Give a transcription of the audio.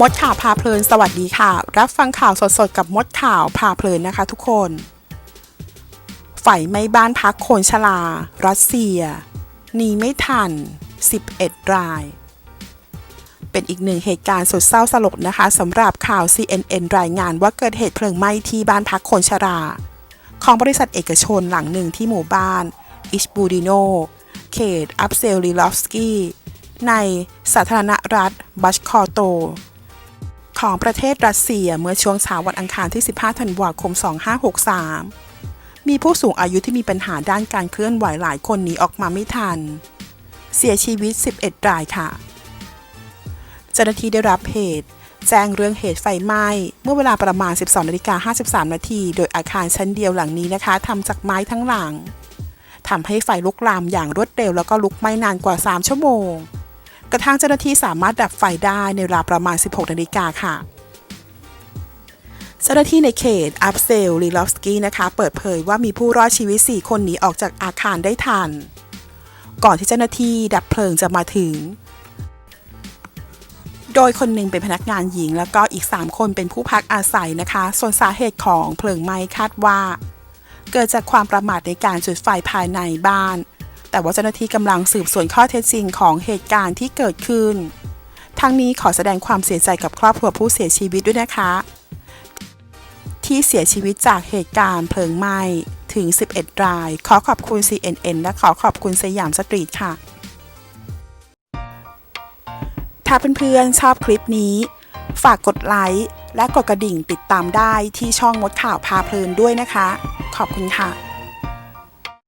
มดข่าวพาเพลินสวัสดีค่ะ รับฟังข่าวสดๆ กับมดข่าวพาเพลินนะคะทุกคน ไฟไหม้บ้านพักคนชลา รัสเซียหนีไม่ทัน 11 ราย เป็นอีกหนึ่งเหตุการณ์สุดเศร้าสลดนะคะสำหรับข่าว CNN รายงานว่าเกิดเหตุเพลิงไหม้ที่บ้านพักคนชรา ของบริษัทเอกชนหลังหนึ่งที่หมู่บ้านอิชบูดิโนเขตอัพเซลลิลอฟสกีในสาธารณรัฐบัชคอโต ของประเทศรัสเซียเมื่อช่วงเช้าวันอังคารที่ 15 ธันวาคม 2563 มีผู้สูงอายุที่มีปัญหาด้านการเคลื่อนไหวหลายคนหนีออกมาไม่ทัน เสียชีวิต 11 รายค่ะ เจ้าหน้าที่ได้รับเหตุแจ้งเรื่องเหตุไฟไหม้เมื่อเวลาประมาณ 12นาฬิกา53 นาที โดยอาคารชั้นเดียวหลังนี้นะคะทำจากไม้ทั้งหลังทำให้ไฟลุกลามอย่างรวดเร็วแล้วก็ลุกไหม้นานกว่า 3 ชั่วโมง กระทั่งเจ้าหน้าที่สามารถดับไฟได้ในเวลาประมาณ 16 นาฬิกาค่ะเจ้าหน้าที่ในเขตอัพเซลลิลอฟสกี้นะคะเปิดเผยว่ามีผู้รอดชีวิต 4 คนหนีออกจากอาคารได้ทัน ก่อนที่เจ้าหน้าที่ดับเพลิงจะมาถึง โดยคนหนึ่งเป็นพนักงานหญิง แล้วก็อีก 3 คนเป็นผู้พักอาศัยนะคะ ส่วนสาเหตุของเพลิงไหม้คาดว่า เกิดจากความประมาทในการจุดไฟภายในบ้าน แต่ว่าเจ้าหน้าที่กำลังสืบสวนข้อเท็จจริงของเหตุการณ์ที่เกิดขึ้น ทั้งนี้ขอแสดงความเสียใจกับครอบครัวผู้เสียชีวิตด้วยนะคะ ที่เสียชีวิตจากเหตุการณ์เพลิงไหม้ถึง 11 ราย ขอขอบคุณ CNN และขอขอบคุณสยามสตรีทค่ะ ถ้าเพื่อนๆชอบคลิปนี้ ฝากกดไลค์และกดกระดิ่งติดตามได้ที่ช่องมดข่าวพาเพลินด้วยนะคะ ขอบคุณค่ะ